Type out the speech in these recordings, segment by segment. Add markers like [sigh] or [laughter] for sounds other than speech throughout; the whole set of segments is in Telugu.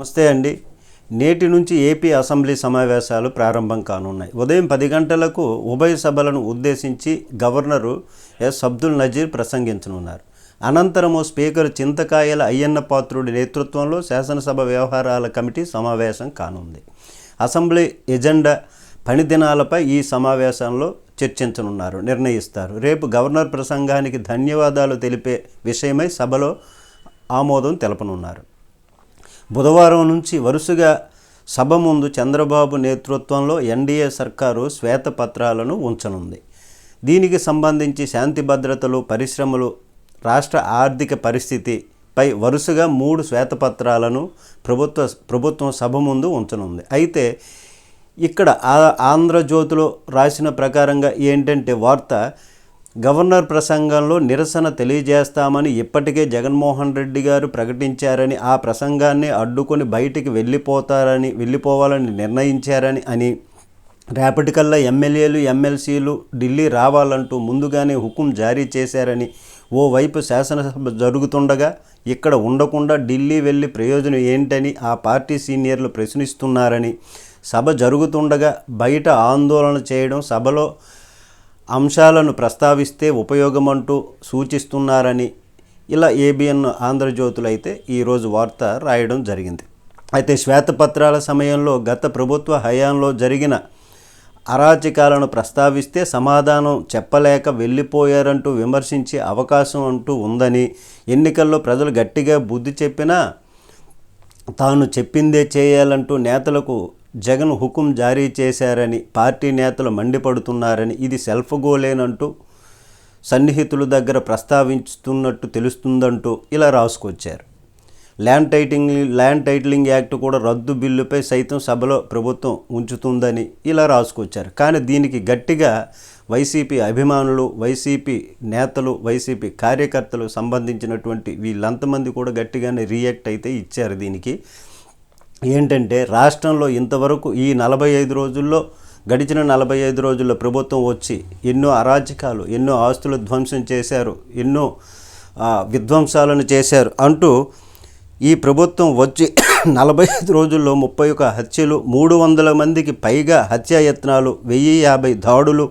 నమస్తే అండి. నేటి నుంచి ఏపీ అసెంబ్లీ సమావేశాలు ప్రారంభం కానున్నాయి. ఉదయం పది గంటలకు ఉభయ సభలను ఉద్దేశించి గవర్నరు ఎస్. అబ్దుల్ నజీర్ ప్రసంగించనున్నారు. అనంతరము స్పీకర్ చింతకాయల అయ్యన్న పాత్రుడి నేతృత్వంలో శాసనసభ వ్యవహారాల కమిటీ సమావేశం కానుంది. అసెంబ్లీ ఎజెండా పని దినాలపై ఈ సమావేశంలో చర్చించనున్నారు. నిర్ణయిస్తారు. రేపు గవర్నర్ ప్రసంగానికి ధన్యవాదాలు తెలిపే విషయమై సభలో ఆమోదం తెలపనున్నారు. బుధవారం నుంచి వరుసగా సభ ముందు చంద్రబాబు నేతృత్వంలో ఎన్డీఏ సర్కారు శ్వేతపత్రాలను ఉంచనుంది. దీనికి సంబంధించి శాంతి భద్రతలు పరిశ్రమలు రాష్ట్ర ఆర్థిక పరిస్థితిపై వరుసగా మూడు శ్వేతపత్రాలను ప్రభుత్వ ప్రభుత్వం సభ ముందు ఉంచనుంది. అయితే ఇక్కడ ఆ- ఆంధ్రజ్యోతిలో రాసిన ప్రకారంగా ఏంటంటే వార్త గవర్నర్ ప్రసంగంలో నిరసన తెలియజేస్తామని ఇప్పటికే జగన్మోహన్ రెడ్డి గారు ప్రకటించారని ఆ ప్రసంగాన్ని అడ్డుకొని బయటికి వెళ్ళిపోతారని వెళ్ళిపోవాలని నిర్ణయించారని అని. రేపటికల్లా ఎమ్మెల్యేలు ఎమ్మెల్సీలు ఢిల్లీ రావాలంటూ ముందుగానే హుకుం జారీ చేశారని. ఓవైపు శాసనసభ జరుగుతుండగా ఇక్కడ ఉండకుండా ఢిల్లీ వెళ్ళి ప్రయోజనం ఏంటని ఆ పార్టీ సీనియర్లు ప్రశ్నిస్తున్నారని. సభ జరుగుతుండగా బయట ఆందోళన చేయడం సభలో అంశాలను ప్రస్తావిస్తే ఉపయోగమంటూ సూచిస్తున్నారని ఇలా ఏబిఎన్ ఆంధ్రజ్యోతులు అయితే ఈరోజు వార్త రాయడం జరిగింది. అయితే శ్వేతపత్రాల సమయంలో గత ప్రభుత్వ హయాంలో జరిగిన అరాచకాలను ప్రస్తావిస్తే సమాధానం చెప్పలేక వెళ్ళిపోయారంటూ విమర్శించే అవకాశం అంటూ ఉందని ఎన్నికల్లో ప్రజలు గట్టిగా బుద్ధి చెప్పినా తాను చెప్పిందే చేయాలంటూ నేతలకు జగన్ హుకుం జారీ చేశారని పార్టీ నేతలు మండిపడుతున్నారని ఇది సెల్ఫ్ గోలేనంటూ సన్నిహితుల దగ్గర ప్రస్తావిస్తున్నట్టు తెలుస్తుందంటూ ఇలా రాసుకొచ్చారు. Land titling land titling act కూడా రద్దు బిల్లుపై సైతం సభలో ప్రభుత్వం ఉంచుతుందని ఇలా రాసుకొచ్చారు. కానీ దీనికి గట్టిగా వైసీపీ అభిమానులు వైసీపీ నేతలు వైసీపీ కార్యకర్తలు సంబంధించినటువంటి వీళ్ళంతమంది కూడా గట్టిగానే రియాక్ట్ అయితే ఇచ్చారు దీనికి. ఏంటంటే రాష్ట్రంలో ఇంతవరకు ఈ నలభై ఐదు రోజుల్లో గడిచిన నలభై ఐదు రోజుల్లో ప్రభుత్వం వచ్చి ఎన్నో అరాచకాలు ఎన్నో ఆస్తులు ధ్వంసం చేశారు ఎన్నో విధ్వంసాలను చేశారు అంటూ ఈ ప్రభుత్వం వచ్చి [coughs] నలభై ఐదు రోజుల్లో ముప్పై ఒక హత్యలు మూడు వందల మందికి పైగా హత్యాయత్నాలు వెయ్యి యాభై దాడులు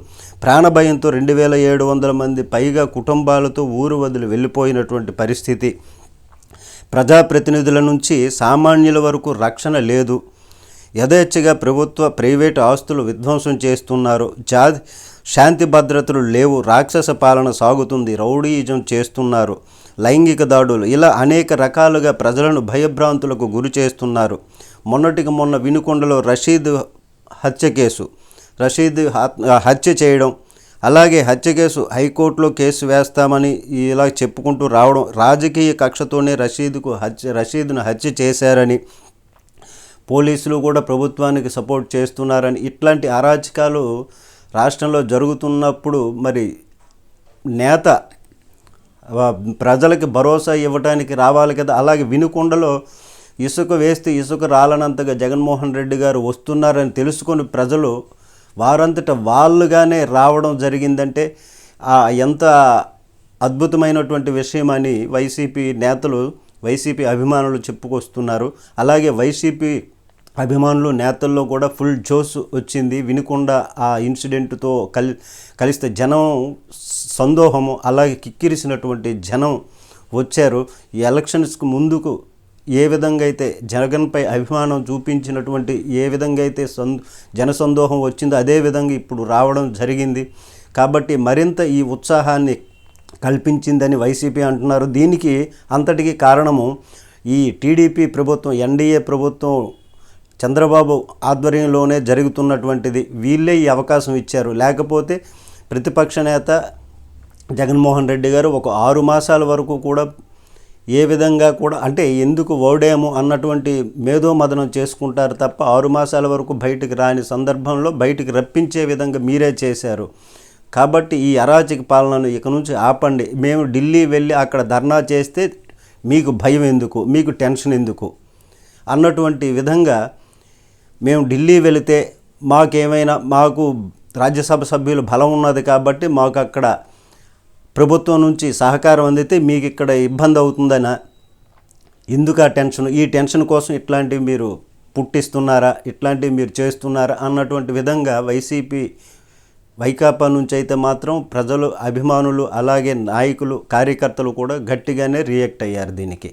ప్రాణభయంతో రెండు వేల ఏడు వందల మంది పైగా కుటుంబాలతో ఊరు వదిలి వెళ్ళిపోయినటువంటి పరిస్థితి. ప్రజాప్రతినిధుల నుంచి సామాన్యుల వరకు రక్షణ లేదు. యథేచ్ఛగా ప్రభుత్వ ప్రైవేటు ఆస్తులు విధ్వంసం చేస్తున్నారు. జా శాంతి భద్రతలు లేవు. రాక్షస పాలన సాగుతుంది. రౌడీయిజం చేస్తున్నారు. లైంగిక దాడులు. ఇలా అనేక రకాలుగా ప్రజలను భయభ్రాంతులకు గురి చేస్తున్నారు. మొన్నటికి మొన్న వినుకొండలో రషీద్ హత్య కేసు. రషీద్ హత్- హత్య చేయడం అలాగే హత్య కేసు హైకోర్టులో కేసు వేస్తామని ఇలా చెప్పుకుంటూ రావడం రాజకీయ కక్షతోనే రషీద్కు హత్య రషీద్ను హత్య చేశారని పోలీసులు కూడా ప్రభుత్వానికి సపోర్ట్ చేస్తున్నారని ఇట్లాంటి అరాచకాలు రాష్ట్రంలో జరుగుతున్నప్పుడు మరి నేత ప్రజలకి భరోసా ఇవ్వడానికి రావాలి కదా. అలాగే వినుకొండలో ఇసుక వేస్తే ఇసుక రాలనంతగా జగన్మోహన్ రెడ్డి గారు వస్తున్నారని తెలుసుకొని ప్రజలు వారంతట వాళ్ళుగానే రావడం జరిగిందంటే ఆ, ఎంత అద్భుతమైనటువంటి విషయం అని వైసీపీ నేతలు వైసీపీ అభిమానులు చెప్పుకొస్తున్నారు. అలాగే వైసీపీ అభిమానులు నేతల్లో కూడా ఫుల్ జోస్ వచ్చింది. వినకుండా ఆ ఇన్సిడెంట్తో కలి కలిస్తే జనం సందోహము అలాగే కిక్కిరిసినటువంటి జనం వచ్చారు. ఈ ఎలక్షన్స్కి ముందుకు ఏ విధంగా అయితే జగన్పై అభిమానం చూపించినటువంటి ఏ విధంగా అయితే సం జనసందోహం వచ్చిందో అదే విధంగా ఇప్పుడు రావడం జరిగింది. కాబట్టి మరింత ఈ ఉత్సాహాన్ని కల్పించిందని వైసీపీ అంటున్నారు. దీనికి అంతటికి కారణము ఈ టీడీపీ ప్రభుత్వం ఎన్డీఏ ప్రభుత్వం చంద్రబాబు ఆధ్వర్యంలోనే జరుగుతున్నటువంటిది. వీళ్ళే ఈ అవకాశం ఇచ్చారు. లేకపోతే ప్రతిపక్ష నేత జగన్మోహన్ రెడ్డి గారు ఒక ఆరు మాసాల వరకు కూడా ఏ విధంగా కూడా అంటే ఎందుకు ఓడాము అన్నటువంటి మేధోమదనం చేసుకుంటారు తప్ప ఆరు మాసాల వరకు బయటికి రాని సందర్భంలో బయటికి రప్పించే విధంగా మీరే చేశారు. కాబట్టి ఈ అరాచక పాలనను ఇక నుంచి ఆపండి. మేము ఢిల్లీ వెళ్ళి అక్కడ ధర్నా చేస్తే మీకు భయం ఎందుకు? మీకు టెన్షన్ ఎందుకు? అన్నటువంటి విధంగా మేము ఢిల్లీ వెళితే మాకేమైనా మాకు రాజ్యసభ సభ్యులు బలం ఉన్నది కాబట్టి మాకు అక్కడ ప్రభుత్వం నుంచి సహకారం అందితే మీకు ఇక్కడ ఇబ్బంది అవుతుందనా ఎందుకు ఆ టెన్షన్ ఈ టెన్షన్ కోసం ఇట్లాంటివి మీరు పుట్టిస్తున్నారా ఇట్లాంటివి మీరు చేస్తున్నారా అన్నటువంటి విధంగా వైసీపీ వైకాపా నుంచి అయితే మాత్రం ప్రజలు అభిమానులు అలాగే నాయకులు కార్యకర్తలు కూడా గట్టిగానే రియాక్ట్ అయ్యారు దీనికి.